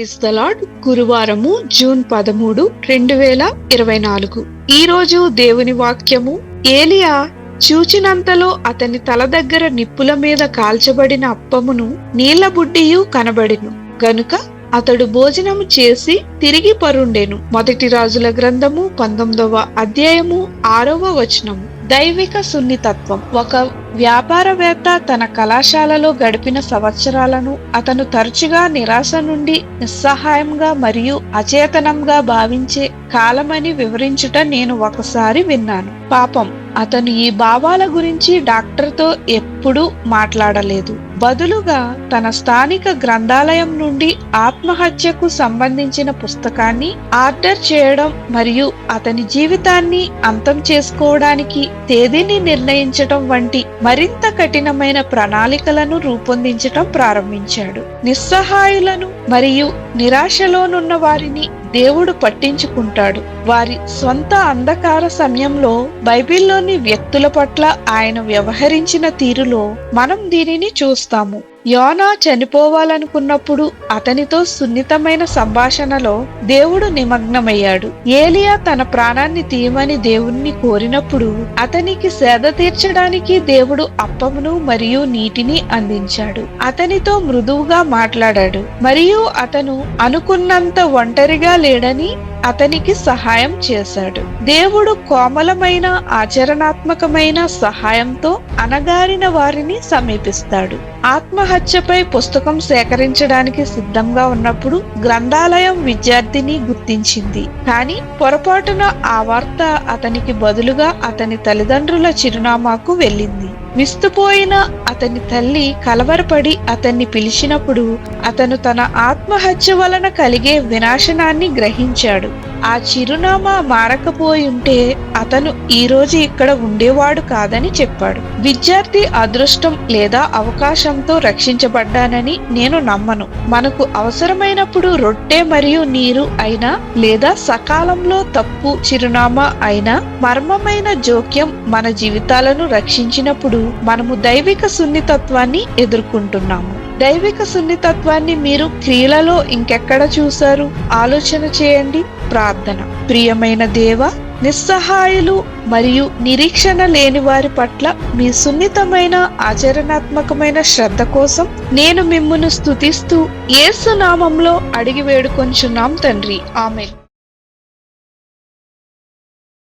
Praise the గురువారము June పదమూడు రెండు వేల ఇరవై నాలుగు. ఈ రోజు దేవుని వాక్యము. ఏలియా చూచినంతలో అతని తల దగ్గర నిప్పుల మీద కాల్చబడిన అప్పమును నీళ్ళ బుడ్డియు కనబడిను. గనుక అతడు భోజనము చేసి తిరిగి పరుండెను. మొదటి రాజుల గ్రంథము పంతొమ్మిదవ అధ్యాయము ఆరవ వచనము. దైవిక సున్నితత్వం. ఒక వ్యాపారవేత్త తన కళాశాలలో గడిపిన సంవత్సరాలను అతను తరచుగా నిరాశ నుండి నిస్సహాయంగా మరియు అచేతనంగా భావించే కాలమని వివరించుట నేను ఒకసారి విన్నాను. పాపం. అతను ఈ భావాల గురించి డాక్టర్తో ఎప్పుడూ మాట్లాడలేదు. బదులుగా తన స్థానిక గ్రంథాలయం నుండి ఆత్మహత్యకు సంబంధించిన పుస్తకాన్ని ఆర్డర్ చేయడం మరియు అతని జీవితాన్ని అంతం చేసుకోవడానికి తేదీని నిర్ణయించడం వంటి మరింత కఠినమైన ప్రణాళికలను రూపొందించటం ప్రారంభించాడు. నిస్సహాయులను మరియు నిరాశలోనున్న వారిని దేవుడు పట్టించుకుంటాడు. వారి స్వంత అంధకార సమయంలో బైబిల్లోని వ్యక్తుల పట్ల ఆయన వ్యవహరించిన తీరులో మనం దీనిని చూస్తాము. యోనా చనిపోవాలనుకున్నప్పుడు అతనితో సున్నితమైన సంభాషణలో దేవుడు నిమగ్నమయ్యాడు. ఏలియా తన ప్రాణాన్ని తీయమని దేవుణ్ణి కోరినప్పుడు అతనికి సేద తీర్చడానికి దేవుడు అప్పమును మరియు నీటిని అందించాడు. అతనితో మృదువుగా మాట్లాడాడు. మరియు అతను అనుకున్నంత ఒంటరిగా లేడని అతనికి సహాయం చేశాడు. దేవుడు కోమలమైన ఆచరణాత్మకమైన సహాయంతో అనగారిన వారిని సమీపిస్తాడు. ఆత్మహత్యపై పుస్తకం సేకరించడానికి సిద్ధంగా ఉన్నప్పుడు గ్రంథాలయం విద్యార్థిని గుర్తించింది. కానీ పొరపాటున ఆ వార్త అతనికి బదులుగా అతని తల్లిదండ్రుల చిరునామాకు వెళ్ళింది. విస్తుపోయిన అతని తల్లి కలవరపడి అతన్ని పిలిచినప్పుడు అతను తన ఆత్మహత్య వలన కలిగే వినాశనాన్ని గ్రహించాడు. ఆ చిరునామా మారకపోయుంటే అతను ఈ రోజు ఇక్కడ ఉండేవాడు కాదని చెప్పాడు. విద్యార్థి అదృష్టం లేదా అవకాశంతో రక్షించబడ్డానని నేను నమ్మను. మనకు అవసరమైనప్పుడు రొట్టె మరియు నీరు అయినా లేదా సకాలంలో తప్పు చిరునామా అయినా మర్మమైన జోక్యం మన జీవితాలను రక్షించినప్పుడు మనము దైవిక సున్నితత్వాన్ని ఎదుర్కొంటున్నాము. దైవిక సున్నితత్వాన్ని మీరు క్రియలలో ఇంకెక్కడ చూశారు? ఆలోచన చేయండి. ప్రార్థన. ప్రియమైన దేవ నిస్సహాయులు మరియు నిరీక్షణ లేని వారి పట్ల మీ సున్నితమైన ఆచరణాత్మకమైన శ్రద్ధ కోసం నేను మిమ్మును స్తుతిస్తూ ఏసునామంలో అడిగి వేడుకొంచున్నాం తండ్రి. ఆమె